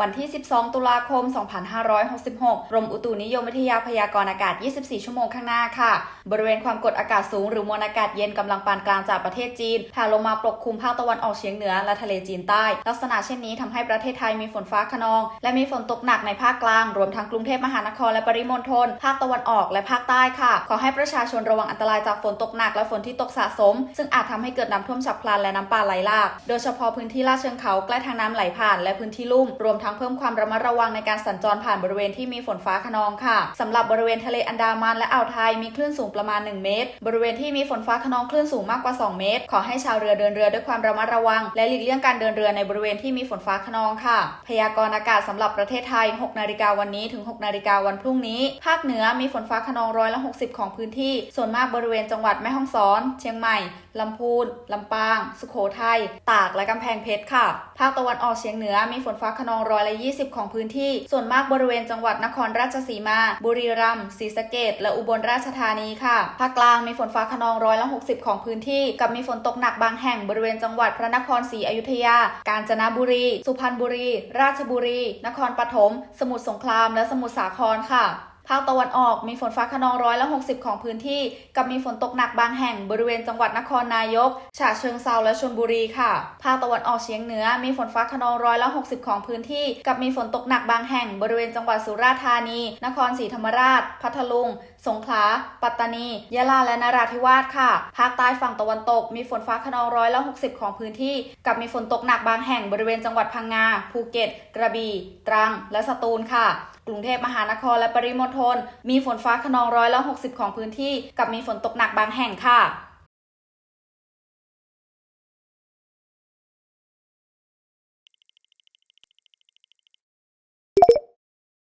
วันที่ 12 ตุลาคม 2566กรมอุตุนิยมวิทยาพยากรณ์อากาศ 24 ชั่วโมงข้างหน้าค่ะ บริเวณความกดอากาศสูงหรือมวลอากาศเย็นกำลังปานกลางจากประเทศจีนแผ่ลงมาปกคลุมภาคตะวันออกเฉียงเหนือและทะเลจีนใต้ ลักษณะเช่นนี้ทำให้ประเทศไทยมีฝนฟ้าขนอง และมีฝนตกหนักในภาคกลาง รวมทั้งกรุงเทพมหานครและปริมณฑล ภาคตะวันออกและภาคใต้ค่ะ ขอให้ประชาชนระวังอันตรายจากฝนตกหนักและฝนที่ตกสะสม ซึ่งอาจทำให้เกิดน้ำท่วมฉับพลันและน้ำป่าไหลหลาก โดยเฉพาะพื้นที่ลาดเชิงเขาใกล้ทางน้ำไหลผ่านและพื้นที่ลุ่มรวมทั้งเพิ่มความระมัดระวังในการสัญจรผ่านบริเวณที่มีฝนฟ้าขนองค่ะสำหรับบริเวณทะเลอันดามันและอ่าวไทยมีคลื่นสูงประมาณ 1 เมตร บริเวณที่มีฝนฟ้าขนองคลื่นสูงมากกว่า 2 เมตร ขอให้ชาวเรือเดินเรือด้วยความระมัดระวัง และหลีกเลี่ยงการเดินเรือในบริเวณที่มีฝนฟ้าขนองค่ะ พยากรณ์อากาศสำหรับประเทศไทย 6 นาฬิกาวันนี้ถึง 6 นาฬิกาวันพรุ่งนี้ ภาคเหนือมีฝนฟ้าขนองร้อยละ 60 ของพื้นที่ ส่วนมากบริเวณจังหวัดแม่ฮ่องสอน เชียงใหม่ลำพูน ลำปาง สุโขทัย ตาก และกำแพงเพชรค่ะ ภาคตะวันออกเฉียงเหนือมีฝนฟ้าขนองร้อยละ20 ของพื้นที่ ส่วนมากบริเวณจังหวัดนครราชสีมา บุรีรัมย์ศรีสะเกดและอุบลราชธานีค่ะ ภาคกลางมีฝนฟ้าขนองร้อยละ60 ของพื้นที่ กับมีฝนตกหนักบางแห่งบริเวณจังหวัดพระนครศรีอยุธยา กาญจนบุรี สุพรรณบุรี ราชบุรี นครปฐม สมุทรสงคราม และสมุทรสาครค่ะ ภาคตะวันออกมีฝนฟ้าขนองร้อยละ 60 ของพื้นที่ กับมีฝนตกหนักบางแห่งบริเวณจังหวัดนครนายก ฉะเชิงเซาและชลบุรีค่ะ ภาคตะวันออกเฉียงเหนือมีฝนฟ้าขนองร้อยละ 60 ของพื้นที่ กับมีฝนตกหนักบางแห่งบริเวณจังหวัดสุราษฎร์ธานี นครศรีธรรมราช พัทลุง สงขลา ปัตตานี ยะลา และนราธิวาสค่ะ ภาคใต้ฝั่งตะวันตกมีฝนฟ้าขนองร้อยละ 60 ของพื้นที่ กับมีฝนตกหนักบางแห่งบริเวณจังหวัดพังงา ภูเก็ต กระบี่ ตรัง และสตูลค่ะ กรุงเทพมหานครและปริมณฑลมีฝนฟ้าขนองร้อยละ 60 ของพื้นที่ กับมีฝนตกหนักบางแห่งค่ะ